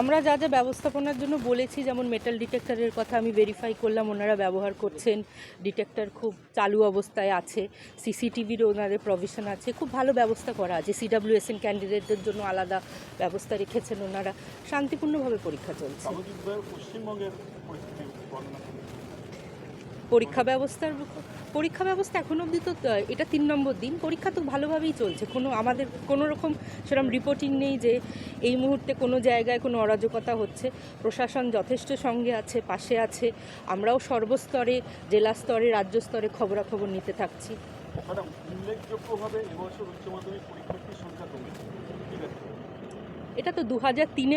আমরা যা যা ব্যবস্থাপনার জন্য বলেছি যেমন মেটাল ডিটেক্টরের কথা আমি ভেরিফাই করলাম ওনারা ব্যবহার করছেন। ডিটেক্টর খুব চালু অবস্থায় আছে সিসিটিভির ওনাদের প্রভিশন আছে। খুব ভালো ব্যবস্থা করা আছে। সিডাব্লিউএসএন ক্যান্ডিডেটদের জন্য আলাদা ব্যবস্থা রেখেছেন ওনারা। শান্তিপূর্ণভাবে পরীক্ষা চলছে। পশ্চিমবঙ্গের পরীক্ষা ব্যবস্থার পরীক্ষা ব্যবস্থা এখন অবধি তো এটা তিন নম্বর দিন। পরীক্ষা তো ভালোভাবেই চলছে। কোনো আমাদের, কোনো রকম সেরকম রিপোর্টিং নেই যে এই মুহূর্তে কোনো জায়গায় কোনো অরাজকতা হচ্ছে। প্রশাসন যথেষ্ট সঙ্গে আছে, পাশে আছে। আমরাও সর্বস্তরে, জেলা স্তরে, রাজ্য স্তরে খবরাখবর নিতে থাকছি। উল্লেখযোগ্যভাবে এবছর উচ্চ মাধ্যমিক পরীক্ষার্থীর সংখ্যা কমেছে। এটা তো দু হাজার তিনে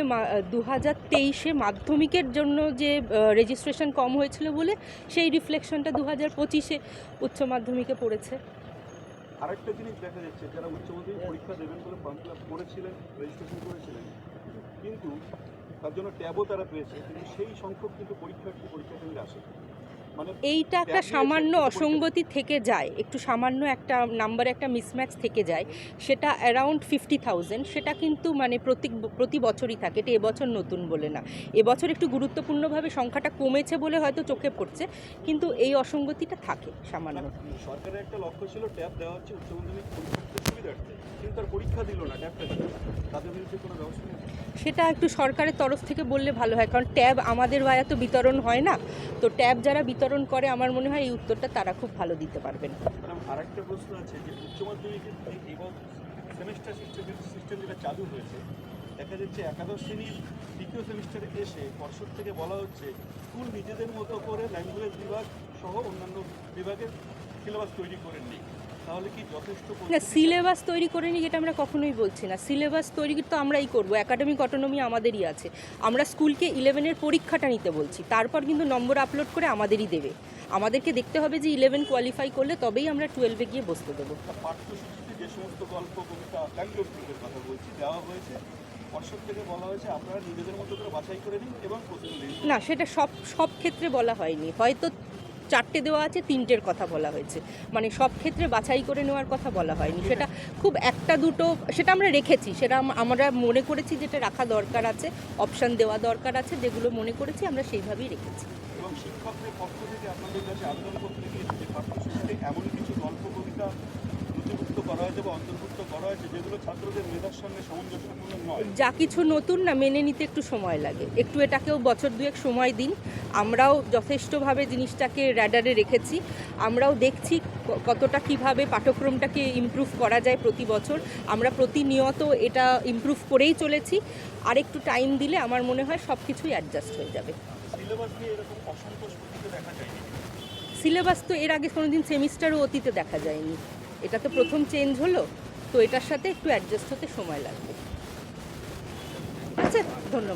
দু হাজার তেইশে মাধ্যমিকের জন্য যে রেজিস্ট্রেশন কম হয়েছিল বলে সেই রিফ্লেকশনটা দু হাজার পঁচিশে উচ্চ মাধ্যমিকে পড়েছে। আরেকটা জিনিস দেখা যাচ্ছে, যারা উচ্চ মাধ্যমিক পরীক্ষা দেবেন বলে ফর্ম ফিল আপ করেছিলেন রেজিস্ট্রেশন করেছিলেন, কিন্তু তার জন্য ট্যাবও তারা পেয়েছে, কিন্তু সেই সংখ্যক কিন্তু পরীক্ষার্থী পরীক্ষা কেন্দ্রে আসে। এইটা একটা সামান্য অসঙ্গতি থেকে যায়। একটু সামান্য একটা নাম্বারে একটা মিসম্যাচ থেকে যায়। সেটা অ্যারাউন্ড ফিফটি থাউজেন্ড সেটা কিন্তু মানে প্রতি প্রতি বছরই থাকে। এটা এবছর নতুন বলে না। এবছর একটু গুরুত্বপূর্ণভাবে সংখ্যাটা কমেছে বলে হয়তো চোখে পড়ছে। কিন্তু এই অসঙ্গতিটা থাকে সামান্য। মানে সরকারের একটা লক্ষ্য ছিল ট্যাব দেওয়া হচ্ছে উচ্চ মাধ্যমিক সুবিধার্থে। কিন্তু তার পরীক্ষা দিল না ট্যাবটা তাদের বিরুদ্ধে কোনো ব্যবস্থা সেটা একটু সরকারের তরফ থেকে বললে ভালো হয়। কারণ ট্যাব আমাদের বায়া তো বিতরণ হয় না। তো ট্যাব যারা বিতরণ করে, আমার মনে হয় এই উত্তরটা তারা খুব ভালো দিতে পারবেন। আরেকটা প্রশ্ন আছে যে উচ্চ মাধ্যমিকের যে এবার সেমিস্টার সিস্টেম সিস্টেম যেটা চালু হয়েছে, দেখা যাচ্ছে একাদশ শ্রেণির দ্বিতীয় সেমিস্টারে এসে পর্ষদ থেকে বলা হচ্ছে, স্কুল নিজেদের মতো করে ল্যাঙ্গুয়েজ বিভাগ সহ অন্যান্য বিভাগের সিলেবাস তৈরি করে নিই না সিলেবাস তৈরি করে নিই যেটা আমরা কখনোই বলছি না। সিলেবাস তৈরি তো আমরাই করব একাডেমিক অটোনমি আমাদেরই আছে। আমরা স্কুলকে ইলেভেনের পরীক্ষাটা নিতে বলছি তারপর কিন্তু নম্বর আপলোড করে আমাদেরই দেবে। আমাদেরকে দেখতে হবে যে ইলেভেন কোয়ালিফাই করলে তবেই আমরা টুয়েলভে গিয়ে বসতে দেবো। যে সমস্ত গল্প কবিতা কথা বলছি দেওয়া হয়েছে না সেটা সব সব ক্ষেত্রে বলা হয়নি। হয়তো চারটে দেওয়া আছে, তিনটের কথা বলা হয়েছে। মানে সব ক্ষেত্রে বাছাই করে নেওয়ার কথা বলা হয়নি। সেটা খুব একটা দুটো, সেটা আমরা রেখেছি। সেটা আমরা মনে করেছি যেটা রাখা দরকার আছে অপশান দেওয়া দরকার আছে, যেগুলো মনে করেছি আমরা সেইভাবেই রেখেছি। শিক্ষকদের পক্ষ থেকে আপনাদের কাছে যে পাঠ্যসূচিতে এমন কিছু গল্প কবিতা নথিভুক্ত করা হয়েছে বা অন্তর্ভুক্ত করা হয়েছে যেগুলো ছাত্রদের মেধার সঙ্গে সামঞ্জস্যপূর্ণ নয়। যা কিছু নতুন না মেনে নিতে একটু সময় লাগে। একটু এটাকেও বছর দুয়েক সময় দিন। আমরাও যথেষ্টভাবে জিনিসটাকে র্যাডারে রেখেছি। আমরাও দেখছি কতটা কীভাবে পাঠ্যক্রমটাকে ইমপ্রুভ করা যায় প্রতি বছর। আমরা প্রতিনিয়ত এটা ইমপ্রুভ করেই চলেছি। আর একটু টাইম দিলে আমার মনে হয় সব কিছুই অ্যাডজাস্ট হয়ে যাবে। সিলেবাস নিয়ে এরকম অসন্তোষ দেখা যায়নি। সিলেবাস তো এর আগে কোনোদিন সেমিস্টারও অতীতে দেখা যায়নি। এটা তো প্রথম চেঞ্জ হলো, তো এটার সাথে একটু অ্যাডজাস্ট হতে সময় লাগবে। আচ্ছা ধন্যবাদ।